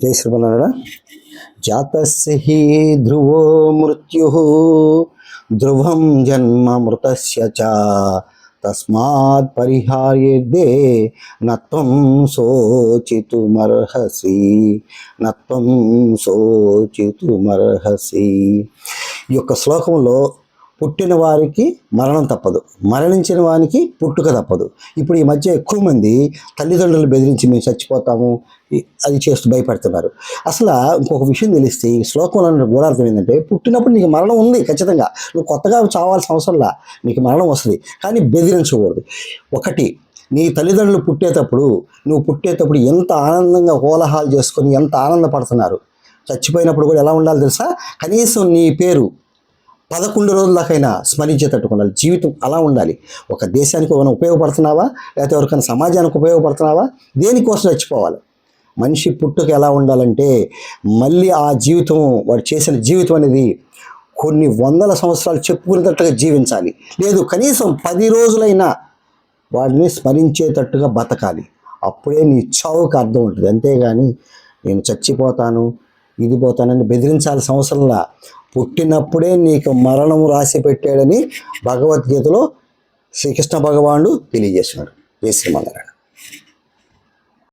జై శ్రీమన్నారాయణ జాతస్య హి ధ్రువో మృత్యు ధ్రువం జన్మ మృతస్య చ తస్మాత్ పరిహార్యే నత్వం శోచితుమర్హసి నత్వం శోచితుమర్హసి ఈ యొక్క శ్లోకంలో పుట్టిన వారికి మరణం తప్పదు. మరణించిన వానికి పుట్టుక తప్పదు. ఇప్పుడు ఈ మధ్య ఎక్కువ మంది తల్లిదండ్రులు బెదిరించి మేము చచ్చిపోతాము అది చేస్తూ భయపడుతున్నారు. అసలు ఇంకొక విషయం తెలిస్తే ఈ శ్లోకంలో కూడా అర్థం ఏంటంటే పుట్టినప్పుడు నీకు మరణం ఉంది ఖచ్చితంగా. నువ్వు కొత్తగా చావాల్సిన అవసరంలా నీకు మరణం వస్తుంది. కానీ బెదిరించకూడదు. ఒకటి నీ తల్లిదండ్రులు పుట్టేటప్పుడు నువ్వు పుట్టేటప్పుడు ఎంత ఆనందంగా కోలాహాలు చేసుకొని ఎంత ఆనందపడుతున్నారు? చచ్చిపోయినప్పుడు కూడా ఎలా ఉండాలి తెలుసా? కనీసం నీ పేరు పదకొండు రోజులకైనా స్మరించేటట్టు ఉండాలి జీవితం అలా ఉండాలి. ఒక దేశానికి ఏమైనా ఉపయోగపడుతున్నావా? లేకపోతే ఎవరికైనా సమాజానికి ఉపయోగపడుతున్నావా? దేనికోసం చచ్చిపోవాలి? మనిషి పుట్టుక ఎలా ఉండాలంటే మళ్ళీ ఆ జీవితం వాడు చేసిన జీవితం అనేది కొన్ని వందల సంవత్సరాలు చెప్పుకునేటట్టుగా జీవించాలి. లేదు కనీసం పది రోజులైనా వాడిని స్మరించేటట్టుగా బతకాలి. అప్పుడే నీ చావుకు అర్థం ఉంటుంది. అంతేగాని నేను చచ్చిపోతాను ఇది పోతానని బెదిరించాల్సిన అవసరంలా పుట్టినప్పుడే నీకు మరణం రాసి పెట్టాడని భగవద్గీతలో శ్రీకృష్ణ భగవానుడు తెలియజేస్తున్నాడు. ఏ శ్రీమన్నారాయణ.